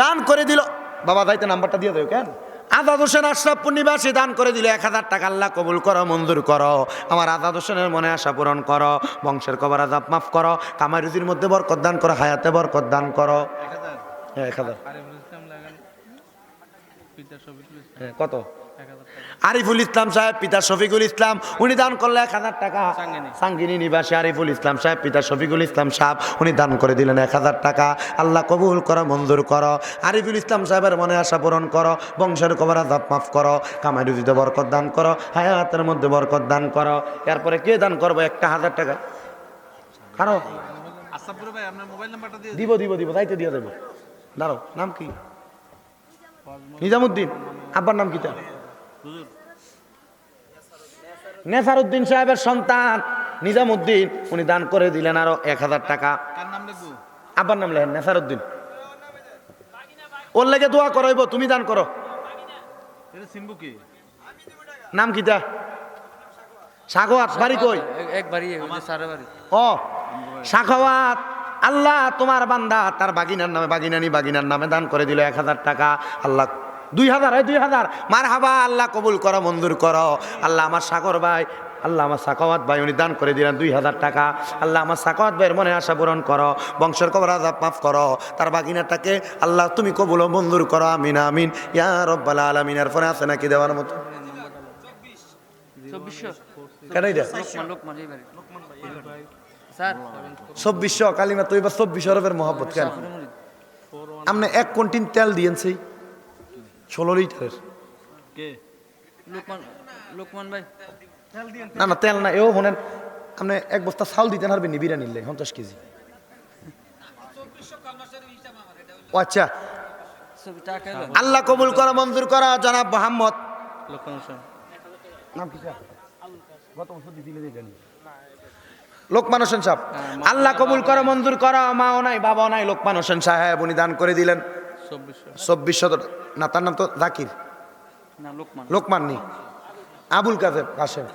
দান করে দিল। বাবা ভাইতে নাম্বারটা দিয়ে দেবে কেন? আজাদ হোসেন আশরাফ পূর্ণিবাসী দান করে দিল। এক হাজার টাকা আল্লাহ কবুল করো, মঞ্জুর করো। আমার আজাদ হোসেনের মনে আশা পূরণ করো। বংশের কবর আজাব মাফ করো। কামারুজির মধ্যে বরকত দান করো, হায়াতে বরকত দান করো। এক হাজার হ্যাঁ এক হাজার আরিফুল ইসলাম লাগান পিতা শফিকুল ইসলাম হ্যাঁ, কত? হাজার টাকা। আরিফুল ইসলাম সাহেব পিতা শফিকুল ইসলাম। উনি দান করলে এক হাজার টাকা। সাঙ্গিনী। নিবাসী আরিফুল ইসলাম সাহেব পিতা শফিকুল ইসলাম সাহেব উনি দান করে দিলেন এক হাজার টাকা। আল্লাহ কবুল করো মঞ্জুর করো। আরিফুল ইসলাম সাহেবের মনে আশা পূরণ করো। বংশের কবর আজাব মাফ করো। কামাই রুজিতে বরকত দান করো। হায়াতের মধ্যে বরকত দান করো। এরপরে কে দান করব? একটা হাজার টাকা। কারও দিব দিব দিব দায়িত্ব দিয়ে দেবো। দাঁড়ো নাম কি? নিজামুদ্দিন আব্বার নাম কি তার? হুজুর নেসারউদ্দিন সাহেবের সন্তান নিজামুদ্দিন উনি দান করে দিলেন আরও এক হাজার টাকা। আব্বার নাম লেখেন নেসারউদ্দিন ওর লেগে দোয়া করাইব তুমি দান করো। নাম কিটা সাগোয়াত বাড়ি কই? সারা বাড়ি। ও সাখাওয়াত আল্লাহ তোমার বান্দা তার বাগিনার নামে বাগিনানি বাগিনার নামে দান করে দিল এক হাজার টাকা। আল্লাহ দুই হাজার হয় দুই হাজার। মার হাবা আল্লাহ কবুল করো মঞ্জুর করো। আল্লাহ আমার সাগর ভাই আল্লাহ আমার সাকাওয়াত ভাই উনি দান করে দিলেন দুই হাজার টাকা। আল্লাহ আমার সাকাওয়াত ভাইয়ের মনে আশা পূরণ করো বংশের কবর আজাব মাফ করো। তার বাগিনাটাকে আল্লাহ তুমি কবুল ও মঞ্জুর করো আমিন আমিন। ইয়া রব্বাল আলমিনের ফোনে আছে নাকি দেওয়ার মতো? কেন চব্বিশশো কালিমা তো এবার চব্বিশ অরবের মহব্বত কেন? আপনি এক কন্টিন তেল দিয়েন সেই ষোলো লিটারের। না না তেল না এও শোনেন আপনি এক বস্তা চাউল দিতেন হারবেন নি বিরিয়ানি নিলে পঞ্চাশ কেজি। ও আচ্ছা। আল্লাহ কবুল করা মঞ্জুর করা জনাব মোহাম্মদ। নাম কি গত বছর জানি। লোকমান হোসেন সাহেব আল্লাহ কবুল করা মঞ্জুর করা মাও নাই বাবাও নাই লোকমান হোসেন সাহেব উনি দান করে দিলেন। চব্বিশশো। চব্বিশ শত না তার নাম তো জাকির। লোকমান। লোকমান নি। আবুল কাজেব কাসেম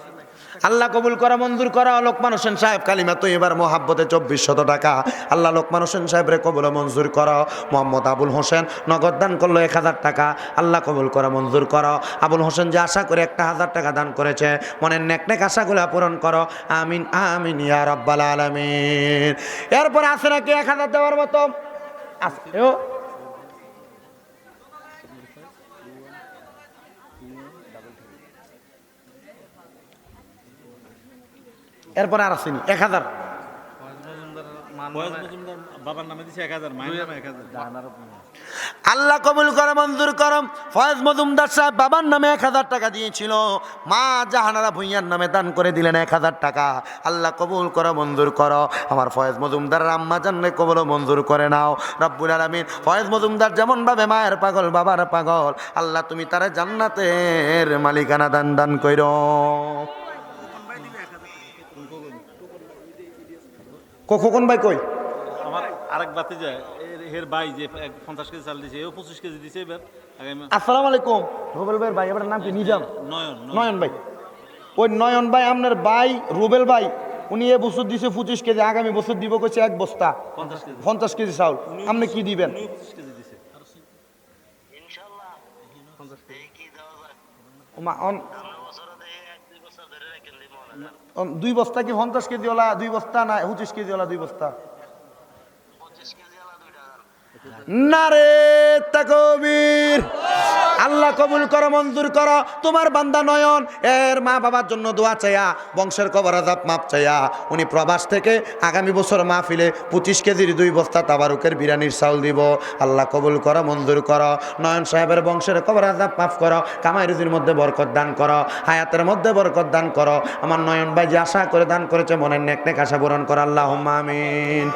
আল্লাহ কবুল করা, মঞ্জুর করা, লোকমান হোসেন সাহেব, কালিমা তো এবার মহাব্বতে চব্বিশ শত টাকা। আল্লাহ লোকমান হোসেন সাহেব রে কবুল মঞ্জুর করা। মোহাম্মদ আবুল হোসেন নগদ দান করল এক হাজার টাকা। আল্লাহ কবুল করা, মঞ্জুর করো। আবুল হোসেন যে আশা করে একটা হাজার টাকা দান করেছে, মনের নেক নেক আশাগুলো পূরণ করো। আমিন আমিন, ইয়া রব্বাল আলামিন। এরপর আছে নাকি এক হাজার দেওয়ার মতো? আছে এও এরপরে আর আসেনি এক হাজার। আল্লাহ কবুল করে মঞ্জুর করম ফয়েজ মজুমদার সাহেব বাবার নামে এক হাজার টাকা দিয়েছিল। মা জাহানারা ভুইয়ার নামে দান করে দিলেন এক হাজার টাকা। আল্লাহ কবুল করো মঞ্জুর করো। আমার ফয়েজ মজুমদার আম্মা জানলে কবুল মঞ্জুর করে নাও। রব্বুল আলমিন ফয়েজ মজুমদার যেমন ভাবে মায়ের পাগল বাবার পাগল আল্লাহ তুমি তারা জান্নাতের মালিকানা দান দান কইর। কখন ভাই কই আমার আরেক বাতি যায় এর হের ভাই যে এক- পঞ্চাশ কেজি চাল দিছে এও পঁচিশ কেজি দিছে এবার। আসসালামু আলাইকুম। রুবেল ভাইয়ের ভাই আপনার নাম কি? নিজাম? নয়ন নয়ন। ভাই। ওই নয়ন ভাই আপনার ভাই রুবেল ভাই উনি এ বছর দিছে পঁচিশ কেজি আগামী বছর দিব কইছে এক বস্তা। পঞ্চাশ কেজি। পঞ্চাশ কেজি চাউল। আপনি কি দিবেন? দুই বস্তা কি পঞ্চাশ কেজি ওলা দুই বস্তা না পঁচিশ কেজি ওলা দুই বস্তা? না রে তাকবীর আল্লাহ কবুল করো, মঞ্জুর করো। তোমার বান্দা নয়ন, এর মা বাবার জন্য দোয়া চাইয়া, বংশের কবর আজাব মাপ চাইয়া, উনি প্রবাস থেকে আগামী বছর মাহফিলে পঁচিশ কেজির দুই বস্তা তাবারুকের বিরিয়ানির চাউল দিব। আল্লাহ কবুল করো, মঞ্জুর করো। নয়ন সাহেবের বংশের কবর আজাব মাফ করো। কামাই রুজির মধ্যে বরকত দান করো। হায়াতের মধ্যে বরকত দান করো। আমার নয়ন ভাই যে আশা করে দান করেছে, মনের নেক নেক আশা পূরণ করো। আল্লাহ আমিন।